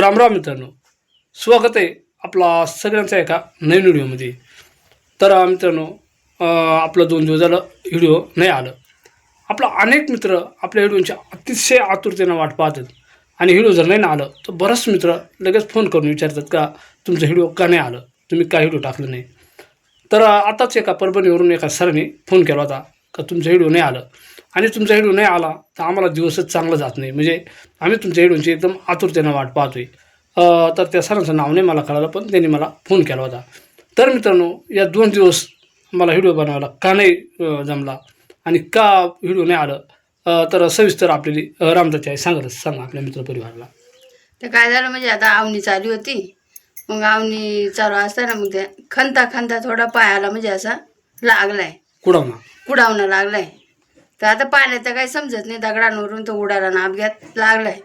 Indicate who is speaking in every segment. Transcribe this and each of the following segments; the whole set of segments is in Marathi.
Speaker 1: रामराम मित्रांनो. स्वागत आहे आपला सगळ्यांचा एका नवीन व्हिडिओमध्ये. तर मित्रांनो आपलं दोन दिवस झालं व्हिडिओ नाही आलं. आपला अनेक मित्र आपल्या व्हिडिओच्या अतिशय आतुरतेनं वाट पाहतात. आणि व्हिडिओ जर नाही ना आलं तर बरंच मित्र लगेच फोन करून विचारतात का तुमचं व्हिडिओ का नाही आलं? तुम्ही काय व्हिडिओ टाकलं नाही? तर आताच एका परभणीवरून एका सरांनी फोन केला होता का तुमचं व्हिडिओ नाही आलं? आणि तुमचा व्हिडिओ नाही आला तर आम्हाला दिवसच चांगला जात नाही. म्हणजे आम्ही तुमच्या व्हिडिओची एकदम आतुरतेनं वाट पाहतोय. तर त्या सरांचं नाव नाही मला कळालं पण त्यांनी मला फोन केला होता. तर मित्रांनो या दोन दिवस मला व्हिडिओ बनवायला का नाही जमला आणि का व्हिडिओ नाही आलं तर सविस्तर आपल्याली अं, रामदाची आई सांगत सांगा आपल्या मित्रपरिवाराला
Speaker 2: तर काय झालं म्हणजे आता आवनी चालू होती. मग आवनी चालू असताना मग ते खंता खंता थोडा पायाला म्हणजे असा लागलाय.
Speaker 1: कुडावना
Speaker 2: कुडावणं लागलाय. तर आता पाण्यात तर काही समजत नाही. दगडांवरून तो उडाला ना अपघात लागलाय.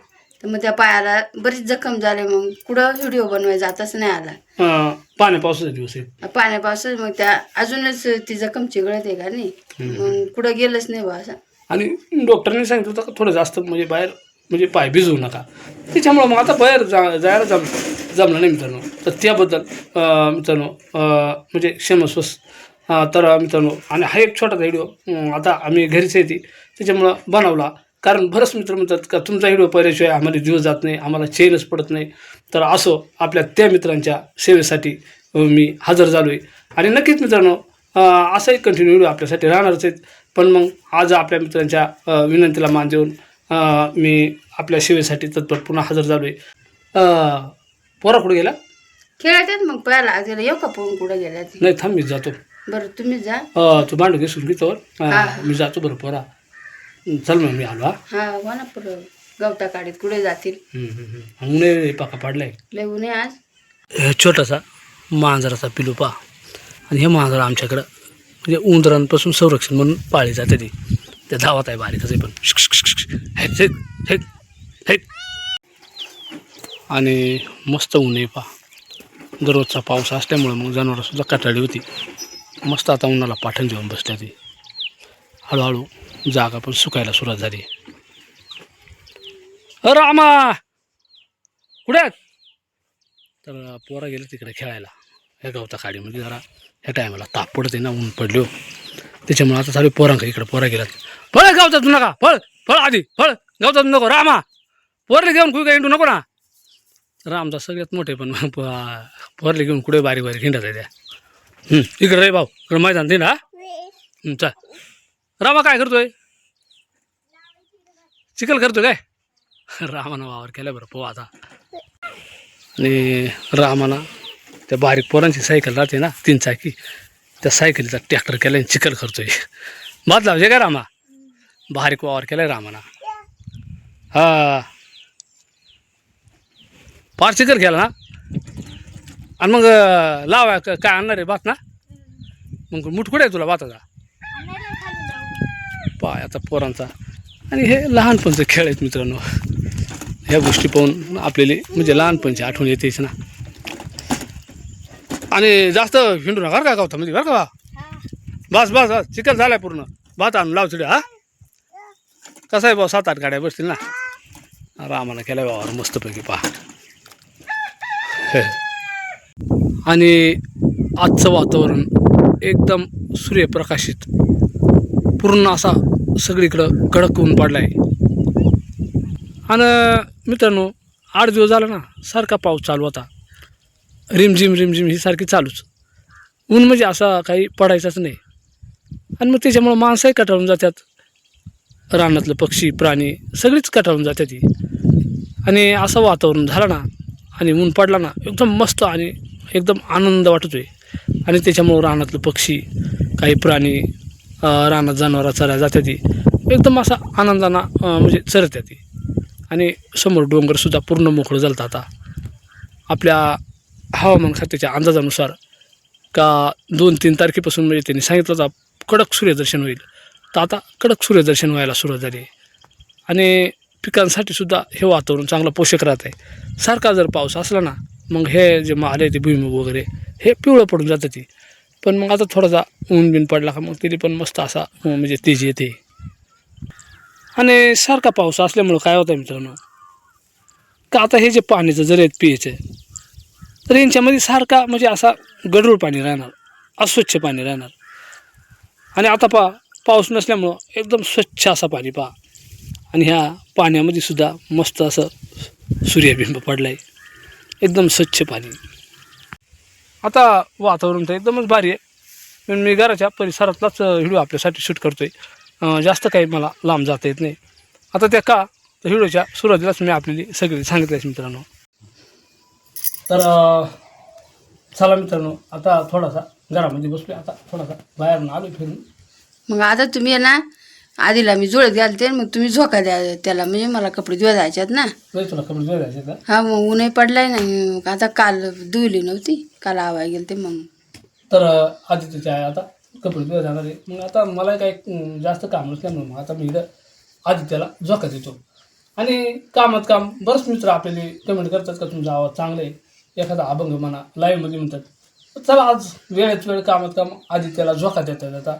Speaker 2: तर मग त्या पायाला बरीच जखम झाली. मग कुठं व्हिडिओ बनवाय जातच नाही आला.
Speaker 1: अं, पाण्या पावसाचा दिवस आहे.
Speaker 2: पाण्यापासून मग त्या अजूनच ती जखम चिघळत आहे का नाही? मग कुठं गेलंच नाही बा असं.
Speaker 1: आणि डॉक्टरने सांगितलं होतं का थोडं जास्त म्हणजे बाहेर म्हणजे पाय भिजवू नका. त्याच्यामुळं मग आता बाहेर जा जायला जम जमलं नाही मित्रांनो. तर त्याबद्दल अं, मित्रांनो अं, म्हणजे क्षमस्वस अं, तर मित्रांनो आणि हा एक छोटासा व्हिडिओ आता आम्ही घरीच येते त्याच्यामुळं बनवला. कारण बरंच मित्र म्हणतात का तुमचा व्हिडिओ पाहिल्याशिवाय आम्हाला दिवस जात नाही आम्हाला चेनच पडत नाही. तर असो आपल्या त्या मित्रांच्या सेवेसाठी मी हजर झालो आहे आणि नक्कीच मित्रांनो असाही कंटिन्यू व्हिडिओ आपल्यासाठी राहणारच आहेत. पण मग आज आपल्या मित्रांच्या विनंतीला मान देऊन मी आपल्या सेवेसाठी तत्पर पुन्हा हजर झालो आहे पोरा कुठे गेला?
Speaker 2: खेळतात मग पायाला तिला येऊ का पोहून कुठं गेल्या ती?
Speaker 1: नाही थांब मी जातो.
Speaker 2: बरं तुम्ही जा.
Speaker 1: अं, तू भांडू घेसून घेतो
Speaker 2: हा.
Speaker 1: मी जातो बरं पोरा. चल मग मी आलो हा.
Speaker 2: हा हो ना पुढं गवता काढीत कुठे जातील?
Speaker 1: हम्म, हम्म, हम्म. ऊन पाका पाडलाय.
Speaker 2: लय ऊन आहे आज.
Speaker 1: हे छोटासा मांजराचा पिलू पा आणि हे मांजर आमच्याकडं म्हणजे उंदरांपासून संरक्षण म्हणून पाळली जाते ती. त्या धावत आहे बारीकच आहे पण. शिक, शिक, शिक, शिक. हेक, हेक, हेक, हेक. आणि मस्त ऊन आहे पा दररोजचा पाऊस असल्यामुळं मग जनावरंसुद्धा कटाळी होती. मस्त आता उन्हाला पाठण देऊन बसल्या ती. हळूहळू जागा पण सुकायला सुरुवात झाली. अरे रामा! कुठे आहेत? तर पोरा गेले तिकडे खेळायला. ह्या गवता म्हणजे जरा. ह्या टायमाला ताप पडते ना ऊन पडलो. त्याच्यामुळे आता चालू पोरांका इकडे पोरा गेलात फळ गावतात नका फळ फळ आधी फळ गावतात नको रामा! पोरले घेऊन कुठे काय हिंडू नको ना. रामदा सगळ्यात मोठे पण प- पोरले घेऊन कुठे बारीक बारीक हिंडत आहे त्या इकडे रे भाऊ इकडे माहीत आणते ना चा रामा काय करतोय? चिखल करतोय काय? रामानं वावर केला बरं पोहा आता. आणि रामाला त्या बारीक पोरांची सायकल राहते ना तीन चाकी त्या सायकलीचा ट्रॅक्टर केला आणि चिखल करतोय. भात लावजे काय रामा? बारीक वावर केलाय रामाना. हा. फार चिखल केला ना? आणि मग लावा क- काय आणणार आहे भात ना? मग मुठ कुठे आहे तुला भाताचा? पाय आता पोरांचा. आणि हे लहानपणचं खेळ आहेत मित्रांनो. ह्या गोष्टी पाहून आपल्याला म्हणजे लहानपणची आठवण येतेच ना. आणि जास्त हिंडू नका बरं का म्हणजे बरं का बस बस बस. चिकन झालाय पूर्ण. भात आणून लाव तिथे हा? कसं आहे भाऊ सात आठ गाड्या बसतील ना? रामाला केलं बाबा मस्तपैकी पहा. हे. आणि आजचं वातावरण एकदम सूर्यप्रकाशित. पूर्ण असा सगळीकडं कडक ऊन आहे आणि मित्रांनो आठ दिवस झाला ना सारखा पाऊस चालू होता. रिमझिम रिमझिम ही सारखी चालूच. ऊन म्हणजे असा काही पडायचाच नाही. आणि मग त्याच्यामुळं माणसंही कटाळून जातात. रानातलं पक्षी प्राणी सगळीच कटाळून जातात ती आणि असं वातावरण झालं ना आणि ऊन पडला ना एकदम मस्त आणि एकदम आनंद वाटतोय. आणि त्याच्यामुळं रानातलं पक्षी काही प्राणी रानात जनावरं चरायला जातात ती. एकदम असा आनंदानं म्हणजे चरतात ती. आणि समोर डोंगरसुद्धा पूर्ण मोकळं झालं आता. आपल्या हवामान खात्याच्या अंदाजानुसार का दोन तीन तारखेपासून म्हणजे त्यांनी सांगितलं होता कडक सूर्यदर्शन होईल. तर आता कडक सूर्यदर्शन व्हायला सुरुवात झाली आहे. आणि पिकांसाठी सुद्धा हे वातावरण चांगलं पोषक राहत आहे सारखा जर पाऊस असला ना मग हे जे महाले ते भुईमुग वगैरे हे पिवळं पडून जातं ते. पण मग आता थोडासा ऊन बिन पडला का मग तिथे पण मस्त असा म्हणजे तेज येते. आणि सारखा पाऊस असल्यामुळं काय होतं मित्रांनो? का आता हे जे पाण्याचं जर आहेत पियचं तर यांच्यामध्ये सारखा म्हणजे असा गडूळ पाणी राहणार अस्वच्छ पाणी राहणार. आणि आता पा पाऊस नसल्यामुळं एकदम स्वच्छ असा पाणी पहा. आणि ह्या पाण्यामध्ये सुद्धा मस्त असं सूर्यबिंब पडलं आहे एकदम स्वच्छ पाणी. आता वातावरण तर एकदमच भारी आहे. पण मी घराच्या परिसरातलाच व्हिडिओ आपल्यासाठी शूट करतो आहे जास्त काही मला लांब जाता येत नाही. आता त्या का? तर व्हिडिओच्या सुरुवातीलाच मी आपली सगळी सांगितलं मित्रांनो. तर चला मित्रांनो आता थोडासा घरामध्ये बसलो आता थोडासा बाहेर आलो फिरून.
Speaker 2: मग आता तुम्ही ना आधीला मी जुळत घालते मग तुम्ही झोका द्या त्याला. म्हणजे मला कपडे धुवा जायच्यात ना.
Speaker 1: नाही तुला कपडे धुवायला जायचे का?
Speaker 2: हा मग ऊनही पडलाय ना. मग आता काल धुवली नव्हती. काल आवाय गेल ते मग.
Speaker 1: तर अं, आदित्यचे आहे आता कपडे धुवायला जाणार आहे. मग आता मला काही जास्त काम नसल्यामुळे मग आता मी इथं आदित्याला झोका देतो. आणि कामात काम बरंच मित्र आपल्याला कमेंट करतात का तुमचा आवाज चांगला आहे. एखादा अभंग म्हणा लाईव्हमध्ये म्हणतात. चला आज वेळेत वेळ कामात काम आदित्याला झोका देता जाता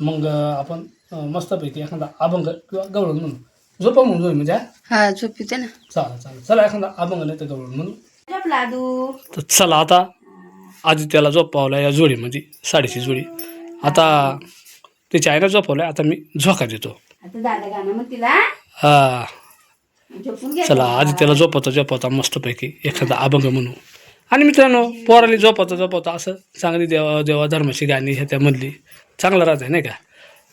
Speaker 1: मग आपण मस्तपैकी एखादा अभंग किंवा गवळण म्हणू झोपा म्हणून जाऊ म्हणजे? हा?
Speaker 2: हा झोपीते ना.
Speaker 1: चालेल चालेल. चला एखादा अभंग नाही तर गवळण म्हणू
Speaker 2: लादू
Speaker 1: तर चला आता आदित्याला झोपावला या जोडीमध्ये साडीची जोडी. आता त्याच्या आईला झोपवलं आता मी झोका देतो.
Speaker 2: आता दादा गाणं मग तिला.
Speaker 1: हा.
Speaker 2: झोपून घ्या
Speaker 1: चला आदित्याला झोपवता झोपवता मस्तपैकी एखादा अभंग म्हणू आणि मित्रांनो पोराली झोपवता झोपवता असं चांगली देवा देवा धर्माची गाणी ह्या त्यामधली चांगलं राहत आहे नाही का?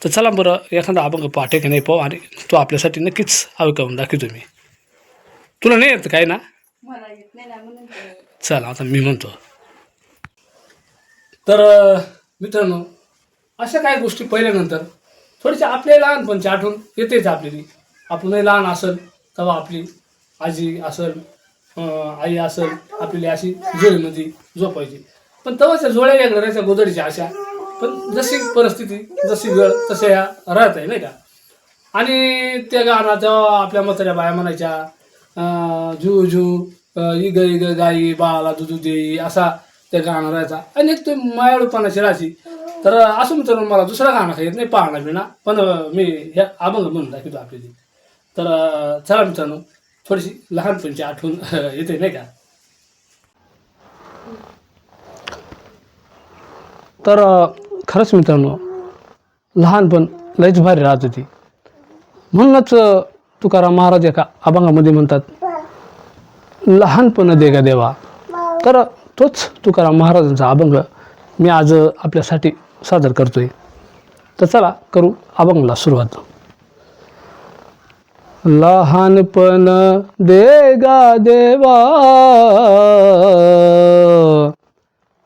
Speaker 1: तर चला बरं एखादा अभंग पाठे की नाही पाहू आणि तो आपल्यासाठी नक्कीच ऐकवून दाखवतो मी. तुला नाही येत काय ना?
Speaker 2: मला येत नाही ना म्हणून तर.
Speaker 1: चला आता मी म्हणतो. तर मित्रांनो अशा काही गोष्टी पाहिल्यानंतर थोडीशी आपल्या लहानपणची आठवण येतेच आपल्याला. आपणही लहान असेल तेव्हा आपली आजी असेल आई असेल आपल्याला अशी जोडीमध्ये झोपायची. पण तेव्हाच्या जोड्या वेगळ्या राहायच्या गोदडीच्या अशा. पण जशी परिस्थिती जशी वेळ तसे ह्या राहत आहे नाही का? आणि त्या गाणं तेव्हा आपल्या म्हाताऱ्या बाया म्हणायच्या जू जू इग इग गाई बाळाला दुधू देई असा त्या गाणं राहायचा. आणि एक तो मायाळूपणाची राहायची तर असं म्हणतो मला दुसरा गाणं काही येत नाही पाहणं बिना पण मी ह्या अभंग म्हणून दाखवतो आपली तर चला मित्रांनो थोडीशी लहानपणीची आठवण येते नाही का? तर खरंच मित्रांनो लहानपण लयच भारी राहत होती. म्हणूनच तुकाराम महाराज एका अभंगामध्ये म्हणतात लहानपण दे गा देवा. तर तोच तुकाराम महाराजांचा अभंग मी आज आपल्यासाठी सादर करतोय. तर चला करू अभंगला सुरुवात. लहानपण देगा देवा.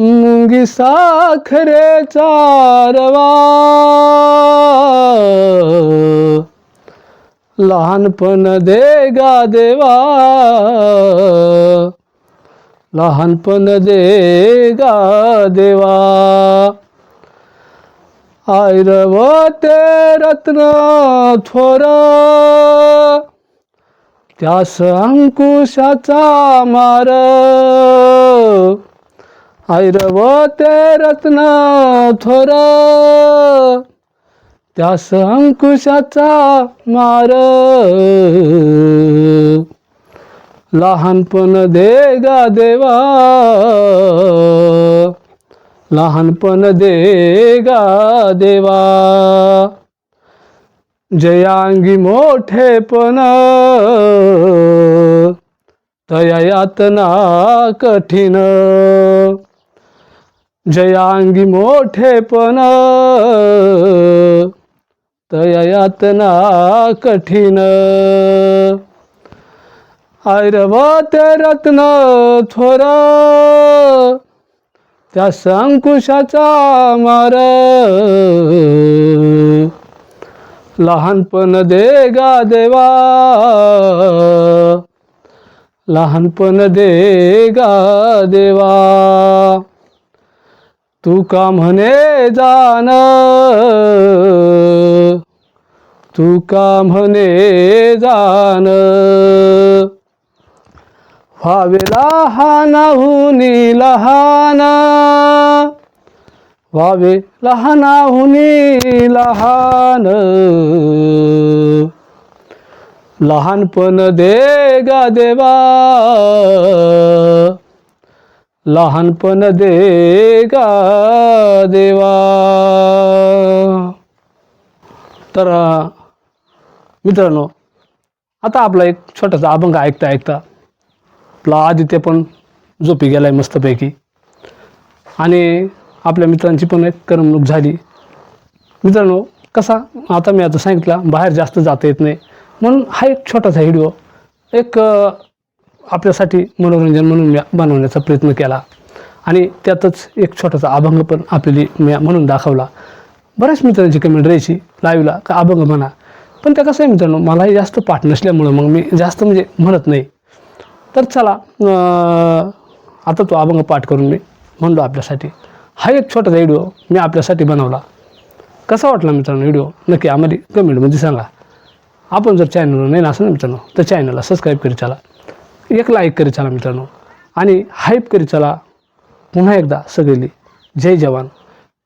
Speaker 1: मुंगी साखरे चारवा लहानपण दे गा देवा. लहानपण दे गा देवा. ते रत्न थोर. त्यास अंकुशाचा मार. ऐरवते रत्न थोर त्यास अंकुशाचा मार. लहानपण दे गा देवा. लहानपण दे गा देवा. जयांगी मोठेपण तया यातना कठीण. जयांगी मोठेपण तया यातना कठीण. ऐरवत रत्न थोर त्या संकुशाचा मार. लहानपण दे गा देवा लहानपण दे गा देवा. तू का म्हणे जाण तू का म्हणे जाण व्हावे लहान हुनी लहान. व्हावे लहान हुनी लहान. लहानपण दे गा देवा. लहानपण दे गा देवा. तर मित्रांनो आता आपला एक छोटासा अभंग ऐकता ऐकता आपला आदित्य पण झोपी गेला आहे मस्तपैकी. आणि आपल्या मित्रांची पण एक करमणूक झाली. मित्रांनो कसा आता मी आता सांगितलं बाहेर जास्त जाता येत नाही. म्हणून हा एक छोटासा व्हिडिओ एक आपल्यासाठी मनोरंजन म्हणून मी बनवण्याचा प्रयत्न केला. आणि त्यातच एक छोटासा अभंग पण आपल्याला मी म्हणून दाखवला. बऱ्याच मित्रांची कमेंट राहायची लाईव्हला का अभंग म्हणा. पण त्या कसं आहे मित्रांनो मलाही जास्त पाठ नसल्यामुळं मग मी जास्त म्हणजे म्हणत नाही. तर चला आता तो अभंग पाठ करून मी म्हणलो आपल्यासाठी. हा एक छोटासा व्हिडिओ मी आपल्यासाठी बनवला. कसा वाटला मित्रांनो व्हिडिओ नक्की आम्हाला कमेंटमध्ये सांगा. आपण जर चॅनलवर नाही ना असं ना मित्रांनो तर चॅनलला सबस्क्राईब करी चला. एक लाईक करी चला मित्रांनो. आणि हाईप करी चला. पुन्हा एकदा सगळी जय जवान.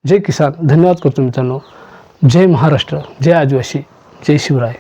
Speaker 1: जय किसान. धन्यवाद करतो मित्रांनो. जय महाराष्ट्र. जय आदिवासी. जय शिवराय.